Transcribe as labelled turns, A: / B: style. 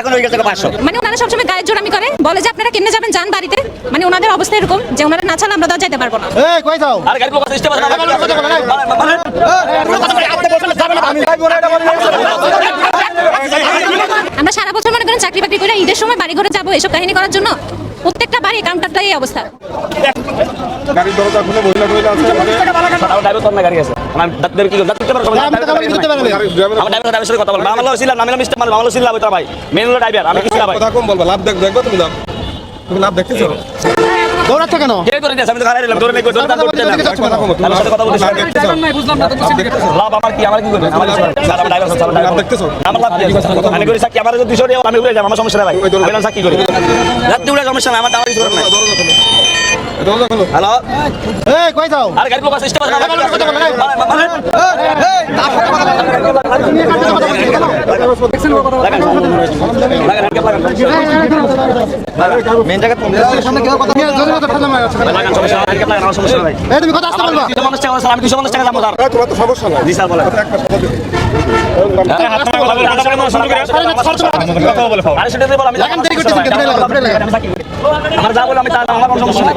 A: এখন হয়ে গেছে পাঁচশো।
B: মানে ওনারা সবসময় গায়ের জোরামি করে। বলে যে আপনারা কেমনে যাবেন যান বাড়িতে। মানে ওনাদের অবস্থা এরকম যে ওনারা না ছাড়লে আমরা তো যেতে পারব না।
C: এই কই যাও?
A: আর গাড়ি লোক সিস্টেম আছে
B: আমরা সারা বছর মনে করেন চাকরি বাকরি করে ঈদের সময় বাড়ি ঘরে যাব এসব কাহিনী করার জন্য। প্রত্যেকটা বাড়ি কাউন্টারটা এই অবস্থা।
D: গাড়ির দরজা খুলে মহিলা টহিলা আছে
A: আমার ড্রাইভার তো গাড়ি আছে। আমার দাঁতের কি দাঁত দিতে পারব?
C: আমি
D: ড্রাইভার
A: আমার ড্রাইভার সাথে কথা বলব আমার ছিলাম নাম মিস্টার মাল মামলা ছিলাম তো ভাই। মেন হলো ড্রাইভার আমি কিছু না ভাই।
D: কথা কম বলবা লাভ দেখ দেখব তুমি লাভ তুমি লাভ দেখতেছো?
C: দৌড়াচ্ছ কেন?
A: কে করে দিয়েছে আমি তো খারাপ এলাম ধরে নেই ধরে দাঁত করতে না
D: কথা
A: আমার বলতে
D: লাভ
A: কি আমার কি করবে? আমার স্যার, আমার ড্রাইভার স্যার, ড্রাইভার।
D: দেখতেছো?
A: আমার লাভ আমি করি সাক্ষী আমার যদি দুশো টাকা আমি উড়ে যাব আমার সমস্যা নাই ভাই। আমি করি। উড়ে সমস্যা নাই আমার আমার কিছু নাই। হ্যালো
C: এই কই যাও
A: আর গাড়ি লোক সিস্টেম আছে মেন জায়গা
C: সামনে কথা বলে কথা
A: নাই
C: এই তুমি কথা আসতে বলবা
A: দুশো পঞ্চাশ টাকা স্যার আমি দুশো পঞ্চাশ টাকা যাব স্যার
D: তোমার তো সমস্যা নাই
A: আমার যা বলে আমি আমার কোনো সমস্যা নাই।